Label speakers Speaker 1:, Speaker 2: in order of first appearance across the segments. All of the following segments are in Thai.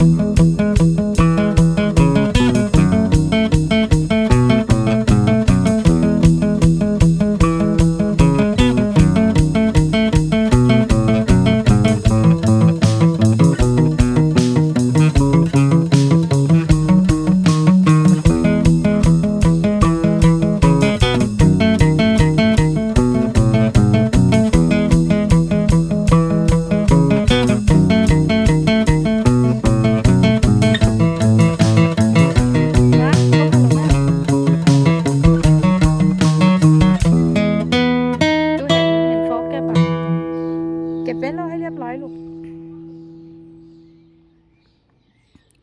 Speaker 1: ดู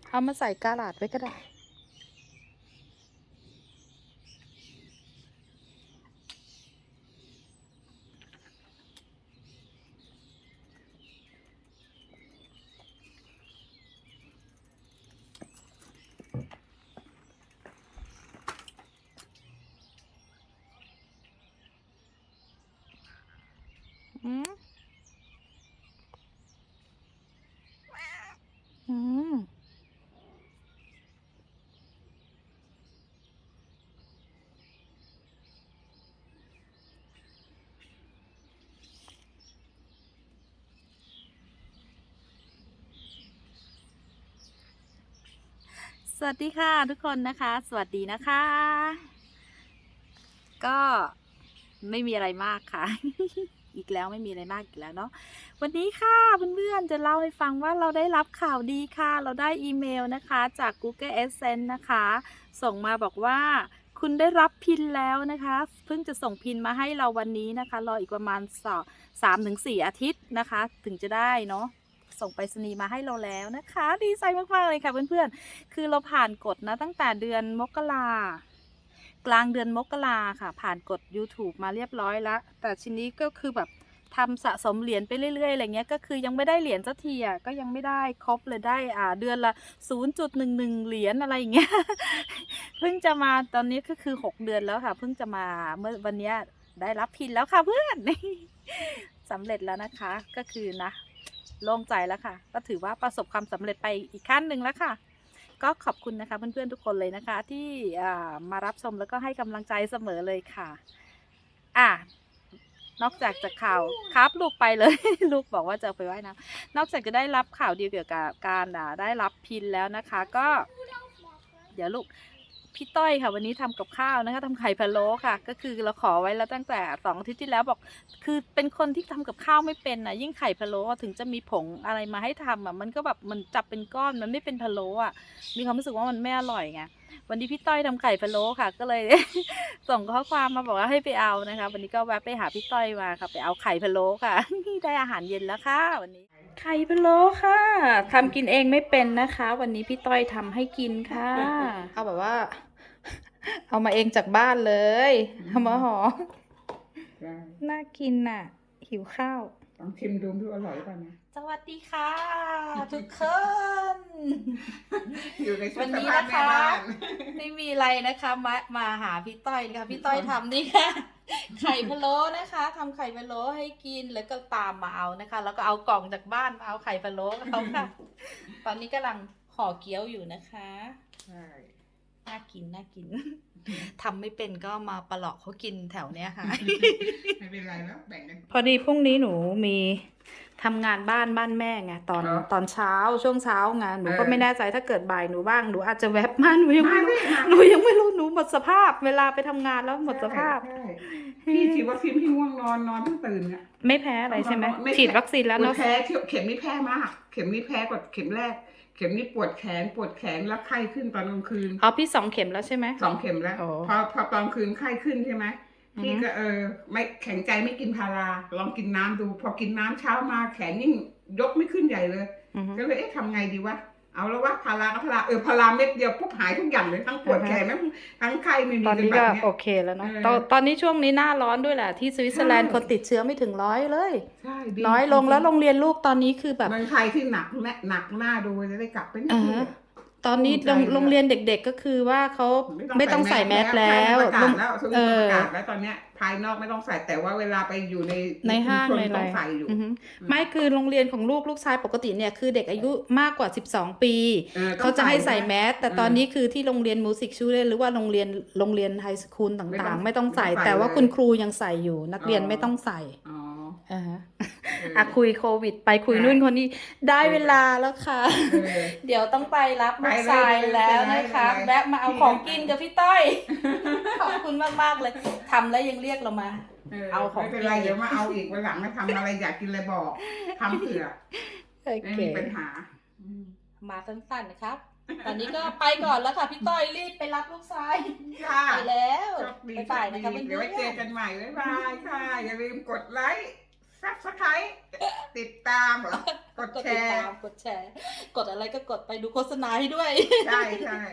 Speaker 1: เอามาใส่กาลาดไว้ก็ได้ อืมอืม สวัสดีค่ะทุกคนนะคะ สวัสดีนะคะ ก็ไม่มีอะไรมากค่ะ อีกแล้วไม่มีอะไรมากอีกแล้วเนาะวันนี้ค่ะเพื่อนๆจะเล่าให้ฟังว่าเราได้รับข่าวดีค่ะ เราได้อีเมลนะคะจาก Google Adsense นะคะ ส่งมาบอกว่าคุณได้รับพินแล้วนะคะ เพิ่งจะส่งพินมาให้เราวันนี้นะคะ รออีกประมาณสองสามถึงสี่อาทิตย์นะคะ ถึงจะได้เนาะ ส่งไปรษณีย์มาให้เราแล้วนะคะ ดีใจมากๆเลยค่ะเพื่อนๆ คือเราผ่านกฎนะตั้งแต่เดือนมกรากลางเดือนมกราค่ะ ผ่านกฎ YouTube มาเรียบร้อยแล้วแต่ชิ้นนี้ก็คือแบบทำสะสมเหรียญไปเรื่อยๆอะไรเงี้ยก็คือยังไม่ได้เหรียญสักทีอะก็ยังไม่ได้ครบเลยได้อ่าเดือนละ 0.11 เหรียญอะไรอย่างเงี้ยเพิ่งจะมาตอนนี้ก็คือ 6 เดือนแล้วค่ะ เพิ่งจะมาเมื่อวันนี้ได้รับพินแล้วค่ะเพื่อนสำเร็จแล้วนะคะก็คือนะ โล่งใจแล้วค่ะ ก็ถือว่าประสบความสำเร็จไปอีกขั้นหนึ่งแล้วค่ะ ก็ขอบคุณนะคะเพื่อนๆทุกคนเลยนะคะ ที่มารับชมแล้วก็ให้กำลังใจเสมอเลยค่ะอะนอกจากจะข่าวครับลูกไปเลย ลูกบอกว่าจะไปไว้นะนอกจากจะได้รับข่าวดีเกี่ยวกับการได้รับพินแล้วนะคะ ก็ เดี๋ยวลูก พี่ต้อยค่ะ วันนี้ทำกับข้าวนะคะทำไข่พะโล้ค่ะ ก็คือเราขอไว้แล้วตั้งแต่สองอาทิตย์ที่แล้วบอก คือเป็นคนที่ทำกับข้าวไม่เป็นอะ ยิ่งไข่พะโล้อะถึงจะมีผงอะไรมาให้ทำอะมันก็แบบมันจับเป็นก้อนมันไม่เป็นพะโล้อะมีความรู้สึกว่ามันไม่อร่อยไงวันนี้พี่ต้อยทำไข่พะโล้ค่ะ ก็เลย ส่งข้อความมาบอกว่าให้ไปเอานะคะ วันนี้ก็แวะไปหาพี่ต้อยมาค่ะไปเอาไข่พะโล้ค่ะได้อาหารเย็นแล้วค่ะวันนี้ ไข่พะโล้ค่ะทำกินเองไม่เป็นนะคะ วันนี้พี่ต้อยทำให้กินค่ะเอาแบบว่า เอามาเองจากบ้านเลยเอามาห่อ
Speaker 2: ใช่
Speaker 1: น่ากินน่ะ หิวข้าว
Speaker 2: ลองชิมดูดูอร่อยป่ะนะ
Speaker 1: สวัสดีค่ะ ทุกคน
Speaker 2: อยู่ในชุ
Speaker 1: วั
Speaker 2: ด
Speaker 1: น
Speaker 2: ส
Speaker 1: นี้
Speaker 2: ภาพ
Speaker 1: นะ
Speaker 2: แม่
Speaker 1: คะ
Speaker 2: บ้าน
Speaker 1: ไม่มีอะไรนะคะมามาหาพี่ต้อยนะคะพี่ต้อยทำนี่ค่ะ ไข่พะโล้นะคะทำไข่พะโล้ให้กินแล้วก็ตามมาเอานะคะ แล้วก็เอากล่องจากบ้านมาเอาไข่พะโล้เขาค่ะ ตอนนี้กำลังห่อเกี๊ยวอยู่นะคะ
Speaker 2: ใช่
Speaker 1: น่ากินน่ากินทำไม่เป็นก็มาประหลอกเขากินแถวเนี้ยค่ะ
Speaker 2: ไม่เป็นไรแล้วแบ่งกัน
Speaker 1: พอดีพรุ่งนี้หนูมีทำงานบ้านบ้านแม่ไงตอน
Speaker 2: เหรอ
Speaker 1: ตอนเช้าช่วงเช้าไงหนูก็
Speaker 2: เออ
Speaker 1: ไม่แน่ใจถ้าเกิดบ่ายหนูบ้างหนูอาจจะแวบมาหนูยัง
Speaker 2: มา
Speaker 1: ไม่รู้
Speaker 2: สิมา
Speaker 1: หนูยังไม่รู้หนูหมดสภาพ เวลาไปทำงานแล้วหมดสภาพ
Speaker 2: ใช่พี่ฉีดวัคซีนพี่ง่วงนอนนอนเพิ่งตื่นเนี่ย
Speaker 1: ไม่แพ้อะไรใช่ไหม
Speaker 2: ไม่แพ้
Speaker 1: ฉีดวัคซีนแล้วเนาะ
Speaker 2: แพ้เข็มนี้แพ้มาก เข็มนี้แพ้กว่าเข็มแรก เข็มนี้ปวดแขนปวดแขนแล้วไข้ขึ้นตอนกลางคืน
Speaker 1: อ๋อพี่สองเข็มแล้วใช่ไหม
Speaker 2: สองเข็มแล้ว
Speaker 1: โอ้
Speaker 2: พอพอตอนคืนไข้ขึ้นใช่ไหม
Speaker 1: อือฮึ
Speaker 2: พี่ก็เออ ไม่แข็งใจไม่กินพาราลองกินน้ำดู พอกินน้ำเช้ามาแขนยิ่งยกไม่ขึ้นใหญ่เลย
Speaker 1: อือฮึ
Speaker 2: ก็เลยเอ๊ะทำไงดีวะ เอาแล้ววะพาราก็พาราเออพาราเม็ดเดียวปุ๊บหายทุกอย่างเลยทั้งปวด
Speaker 1: อ่าฮะ
Speaker 2: แขนทั้งทั้งไข้ไม่มี
Speaker 1: ตอนนี้
Speaker 2: แบ
Speaker 1: ก็
Speaker 2: บเนี้ย
Speaker 1: โอเคแล้วเนาะ
Speaker 2: เออ
Speaker 1: ตอนตอนนี้ช่วงนี้หน้าร้อนด้วยแหละที่สวิตเซอร์แลนด์
Speaker 2: ใช่
Speaker 1: คนติดเชื้อไม่ถึงร้อยเลย
Speaker 2: ใช่ดี
Speaker 1: น้อยลงแล้วโรงเรียนลูกตอนนี้คือแบบ
Speaker 2: เมืองไทยที่หนักแน่หนักหน้าดูจะได้กลับไปนิ ด
Speaker 1: อ่า
Speaker 2: เดีย
Speaker 1: ฮะ
Speaker 2: ว
Speaker 1: ตตอนนี้
Speaker 2: ภูมิใจ
Speaker 1: โรงโรงเรียนเด็ก ๆก็คือว่าเขาไม่ต้องใส่แมสแล้ว
Speaker 2: ประกาศแล้ว
Speaker 1: โรง
Speaker 2: เอ
Speaker 1: เอ
Speaker 2: อ
Speaker 1: อ
Speaker 2: ประกาศแล้วตอนเนี้ยภายนอกไม่ต้องใส่แต่ว่าเวลาไปอยู่ใน
Speaker 1: ในห้าง
Speaker 2: ชุมช
Speaker 1: ใน
Speaker 2: น
Speaker 1: อะไร
Speaker 2: ต้องใส่อยู่
Speaker 1: อือฮึไม่คือโรงเรียนของลูกลูกชายปกติเนี่ยคือเด็กอายุมากกว่า 12 ปี
Speaker 2: ออต้อง
Speaker 1: เขาจะให้ใส่
Speaker 2: นะ
Speaker 1: แมสแต่
Speaker 2: อืม
Speaker 1: ตอนนี้คือที่โรงเรียนมูสิกชูเล่หรือว่าโรงเรียนโรงเรียนไฮสคูล
Speaker 2: ไม่ต้
Speaker 1: ต่า
Speaker 2: อง
Speaker 1: งๆไม่ต้องใส่
Speaker 2: ไม่ต้องใส่
Speaker 1: แต่ว่า
Speaker 2: เลย
Speaker 1: คุณครูยังใส่อยู่ นักเรียน
Speaker 2: อ๋อ
Speaker 1: ไม่ต้องใส่
Speaker 2: อ๋อ
Speaker 1: อ่าฮะ
Speaker 2: เออ
Speaker 1: อะคุยโควิด ไปคุย
Speaker 2: ได้
Speaker 1: นู่นคนนี้ได้
Speaker 2: คุย
Speaker 1: เวลาแล้วค่ะ
Speaker 2: เออ
Speaker 1: เดี๋ยวต้องไปรับ
Speaker 2: ไป
Speaker 1: ลูก
Speaker 2: เลย
Speaker 1: ชาย
Speaker 2: ไปเลย
Speaker 1: แล้ว
Speaker 2: ไปเลย
Speaker 1: นะคะ
Speaker 2: ไปเลย
Speaker 1: แวะมาเอาของกินกับพี่ต้อย ขอบคุณมากๆเลยทำแล้วยังเรียกเรามา เอาของ
Speaker 2: ไม่เป็นไร
Speaker 1: กิน
Speaker 2: เดี๋ยวมาเอาอีกวันหลังมาทำอะไรอยากกินอะไรบอกทำเผื่อ
Speaker 1: โอ
Speaker 2: ไม่
Speaker 1: เค
Speaker 2: มีปัญหา
Speaker 1: มาสั้นๆนะครับ ตอนนี้ก็ไปก่อนแล้วค่ะพี่ต้อยรีบไปรับลูกชาย
Speaker 2: ค่ะ
Speaker 1: ไปแล้ว
Speaker 2: โชคดี
Speaker 1: บ๊ายบายนะคะ
Speaker 2: โช
Speaker 1: เพื่
Speaker 2: เดี๋ยวไว้เจ
Speaker 1: อ
Speaker 2: อนกันใหม่บ๊ายบายค่ะ อย่าลืมกดไลค์ ซับสไครต์ติดตามเหรอกด
Speaker 1: ๆกด
Speaker 2: แช
Speaker 1: ติด
Speaker 2: ร์
Speaker 1: ตามกดแชร์ กดอะไรก็กดไปดูโฆษณาให้ด้วย
Speaker 2: ใช่ใช่
Speaker 1: โ